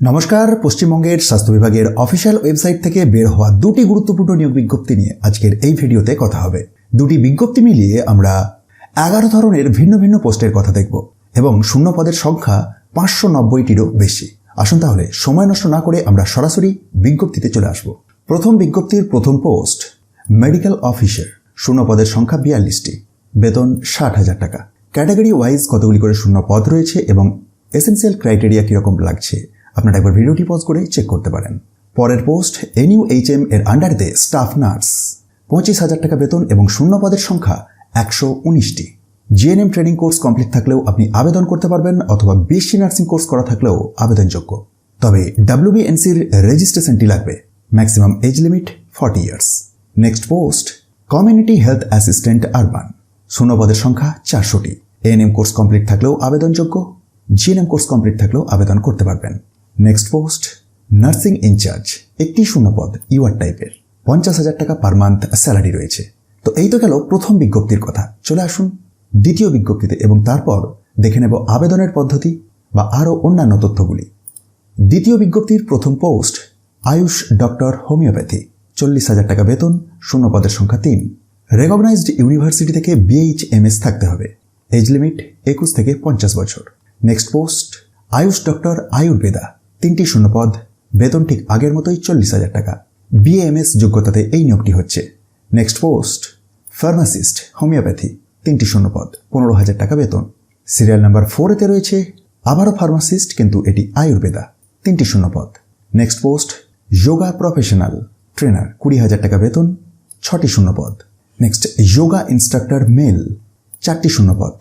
নমস্কার, পশ্চিমবঙ্গের স্বাস্থ্য বিভাগের অফিসিয়াল ওয়েবসাইট থেকে বের হওয়া দুটি গুরুত্বপূর্ণ নিয়োগ বিজ্ঞপ্তি নিয়ে আজকের এই ভিডিওতে কথা হবে। দুটি বিজ্ঞপ্তি মিলিয়ে আমরা এগারো ধরনের ভিন্ন ভিন্ন পোস্টের কথা দেখব এবং শূন্য পদের সংখ্যা পাঁচশো নব্বইটিরও বেশি। আসুন তাহলে সময় নষ্ট না করে আমরা সরাসরি বিজ্ঞপ্তিতে চলে আসব। প্রথম বিজ্ঞপ্তির প্রথম পোস্ট, মেডিকেল অফিসার শূন্য পদের সংখ্যা বিয়াল্লিশটি, বেতন ষাট হাজার টাকা। ক্যাটাগরি ওয়াইজ কতগুলি করে শূন্য পদ রয়েছে এবং এসেন্সিয়াল ক্রাইটেরিয়া কীরকম লাগছে? আপনারা একবার ভিডিওটি পজ করে চেক করতে পারেন। পরের পোস্ট এনইউ এইচ এম এর আন্ডারতে স্টাফ নার্স পঁচিশ হাজার টাকা বেতন এবং শূন্য পদের সংখ্যা একশো উনিশটি। জিএনএম ট্রেনিং কোর্স কমপ্লিট থাকলেও আপনি আবেদন করতে পারবেন অথবা বিএসসি নার্সিং কোর্স করা থাকলেও আবেদনযোগ্য। তবে ডাব্লিউবিএনসির রেজিস্ট্রেশনটি লাগবে। Maximum age limit forty years next post community health assistant urban শূন্য পদের সংখ্যা চারশোটি। এএনএম কোর্স কমপ্লিট থাকলেও আবেদনযোগ্য। জিএনএম কোর্স কমপ্লিট থাকলেও আবেদন করতে পারবেন। নেক্সট পোস্ট নার্সিং ইনচার্জ একটি শূন্যপদ ইউআর টাইপের পঞ্চাশ হাজার টাকা পার মান্থ স্যালারি রয়েছে। তো এই তো গেল প্রথম বিজ্ঞপ্তির কথা। চলে আসুন দ্বিতীয় বিজ্ঞপ্তিতে এবং তারপর দেখে নেব আবেদনের পদ্ধতি বা আরও অন্যান্য তথ্যগুলি। দ্বিতীয় বিজ্ঞপ্তির প্রথম পোস্ট আয়ুষ ডক্টর হোমিওপ্যাথি, চল্লিশ হাজার টাকা বেতন শূন্য পদের সংখ্যা তিন। রেকগনাইজড ইউনিভার্সিটি থেকে বিএইচ এম এস থাকতে হবে। এজ লিমিট একুশ থেকে পঞ্চাশ বছর। Next post Ayush doctor Ayurveda তিনটি শূন্যপদ, বেতন ঠিক আগের মতোই চল্লিশ হাজার টাকা। বিএমএস যোগ্যতাতে এই নিয়োগটি হচ্ছে। নেক্সট পোস্ট ফার্মাসিস্ট হোমিওপ্যাথি তিনটি শূন্যপদ, পনেরো হাজার টাকা বেতন। সিরিয়াল নাম্বার ফোরেতে রয়েছে, আবারও ফার্মাসিস্ট কিন্তু এটি আয়ুর্বেদা, তিনটি শূন্যপদ। Next post yoga professional trainer কুড়ি হাজার টাকা বেতন, ছটি শূন্যপদ। নেক্সট যোগা ইনস্ট্রাক্টর মেল চারটি শূন্যপদ।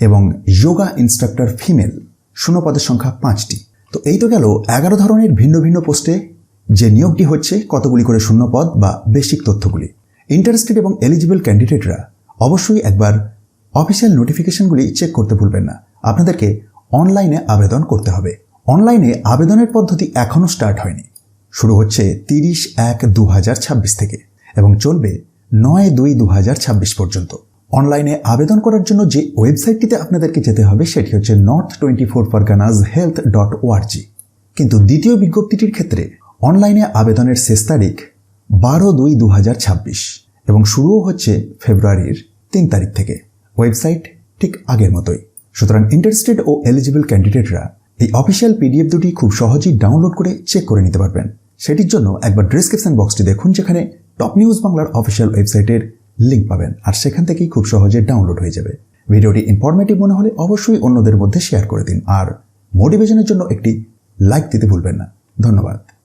এবং যোগা ইনস্ট্রাক্টর ফিমেল শূন্যপদের সংখ্যা পাঁচটি। তো এই তো গেল এগারো ধরনের ভিন্ন ভিন্ন পোস্টে যে নিয়োগটি হচ্ছে, কতগুলি করে শূন্যপদ বা বেসিক তথ্যগুলি। ইন্টারেস্টেড এবং এলিজিবল ক্যান্ডিডেটরা অবশ্যই একবার অফিসিয়াল নোটিফিকেশনগুলি চেক করতে ভুলবেন না। আপনাদেরকে অনলাইনে আবেদন করতে হবে। অনলাইনে আবেদনের পদ্ধতি এখনও স্টার্ট হয়নি। শুরু হচ্ছে তিরিশ এক দু থেকে এবং চলবে নয় দুই দু পর্যন্ত। অনলাইনে আবেদন করার জন্য যে ওয়েবসাইটটিতে আপনাদেরকে যেতে হবে সেটি হচ্ছে north twenty four Parganas health dot O R G কিন্তু দ্বিতীয় বিজ্ঞপ্তিটির ক্ষেত্রে অনলাইনে আবেদনের শেষ তারিখ বারো দুই দু এবং শুরুও হচ্ছে ফেব্রুয়ারির তিন তারিখ থেকে। ওয়েবসাইট ঠিক আগের মতোই। সুতরাং ইন্টারেস্টেড ও এলিজিবল ক্যান্ডিডেটরা এই অফিসিয়াল পিডিএফ দুটি খুব সহজেই ডাউনলোড করে চেক করে নিতে পারবেন। সেটির জন্য একবার ডিসক্রিপশন বক্সটি দেখুন, যেখানে টপ নিউজ বাংলার অফিসিয়াল ওয়েবসাইটের লিঙ্ক পাবেন। আর সেখান থেকেই খুব সহজে ডাউনলোড হয়ে যাবে। ভিডিওটি ইনফরমেটিভ মনে হলে অবশ্যই অন্যদের মধ্যে শেয়ার করে দিন। আর মোটিভেশনের জন্য একটি লাইক দিতে ভুলবেন না। ধন্যবাদ।